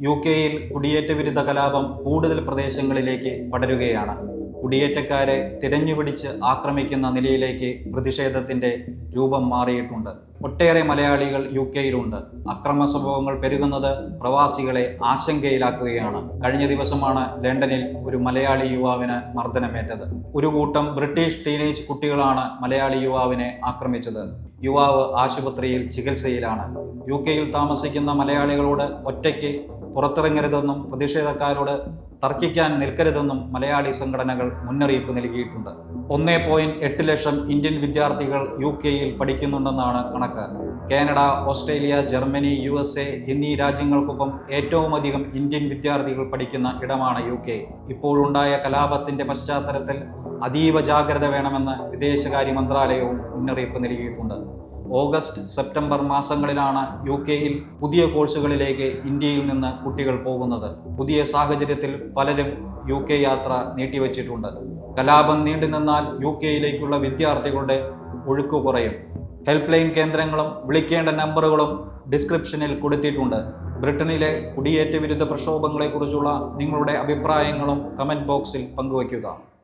U കെയിൽ കുടിയേറ്റ വിരുദ്ധ കലാപം കൂടുതൽ പ്രദേശങ്ങളിലേക്ക് പടരുകയാണ്. കുടിയേറ്റക്കാരെ തിരഞ്ഞുപിടിച്ച് ആക്രമിക്കുന്ന നിലയിലേക്ക് പ്രതിഷേധത്തിന്റെ രൂപം മാറിയിട്ടുണ്ട്. ഒട്ടേറെ മലയാളികൾ യു കെയിലുണ്ട് അക്രമ സംഭവങ്ങൾ പെരുകുന്നത് പ്രവാസികളെ ആശങ്കയിലാക്കുകയാണ്. കഴിഞ്ഞ ദിവസമാണ് ലണ്ടനിൽ ഒരു മലയാളി യുവാവിന് മർദ്ദനമേറ്റത്. ഒരു കൂട്ടം ബ്രിട്ടീഷ് ടീനേജ് കുട്ടികളാണ് മലയാളി യുവാവിനെ ആക്രമിച്ചത്. യുവാവ് ആശുപത്രിയിൽ ചികിത്സയിലാണ്. യു കെയിൽ താമസിക്കുന്ന മലയാളികളോട് ഒറ്റയ്ക്ക് പുറത്തിറങ്ങരുതെന്നും പ്രതിഷേധക്കാരോട് തർക്കിക്കാൻ നിൽക്കരുതെന്നും മലയാളി സംഘടനകൾ മുന്നറിയിപ്പ് നൽകിയിട്ടുണ്ട്. ഒന്നേ പോയിന്റ് എട്ട് ലക്ഷം ഇന്ത്യൻ വിദ്യാർത്ഥികൾ യു കെയിൽ പഠിക്കുന്നുണ്ടെന്നാണ് കണക്ക്. Canada Australia Germany U S A എന്നീ രാജ്യങ്ങൾക്കൊപ്പം ഏറ്റവും അധികം ഇന്ത്യൻ വിദ്യാർത്ഥികൾ പഠിക്കുന്ന ഇടമാണ് യു കെ. ഇപ്പോഴുണ്ടായ കലാപത്തിന്റെ പശ്ചാത്തലത്തിൽ അതീവ ജാഗ്രത വേണമെന്ന് വിദേശകാര്യ മന്ത്രാലയവും മുന്നറിയിപ്പ് നൽകിയിട്ടുണ്ട്. ഓഗസ്റ്റ് സെപ്റ്റംബർ മാസങ്ങളിലാണ് യു കെയിൽ പുതിയ കോഴ്സുകളിലേക്ക് ഇന്ത്യയിൽ നിന്ന് കുട്ടികൾ പോകുന്നത്. പുതിയ സാഹചര്യത്തിൽ പലരും യു കെ യാത്ര നീട്ടിവച്ചിട്ടുണ്ട്. കലാപം നീണ്ടു നിന്നാൽ യു കെയിലേക്കുള്ള വിദ്യാർത്ഥികളുടെ ഒഴുക്ക് കുറയും. ഹെൽപ്പ് ലൈൻ കേന്ദ്രങ്ങളും വിളിക്കേണ്ട നമ്പറുകളും ഡിസ്ക്രിപ്ഷനിൽ കൊടുത്തിട്ടുണ്ട്. ബ്രിട്ടനിലെ കുടിയേറ്റ വിരുദ്ധ പ്രക്ഷോഭങ്ങളെക്കുറിച്ചുള്ള നിങ്ങളുടെ അഭിപ്രായങ്ങളും കമന്റ് ബോക്സിൽ പങ്കുവയ്ക്കുക.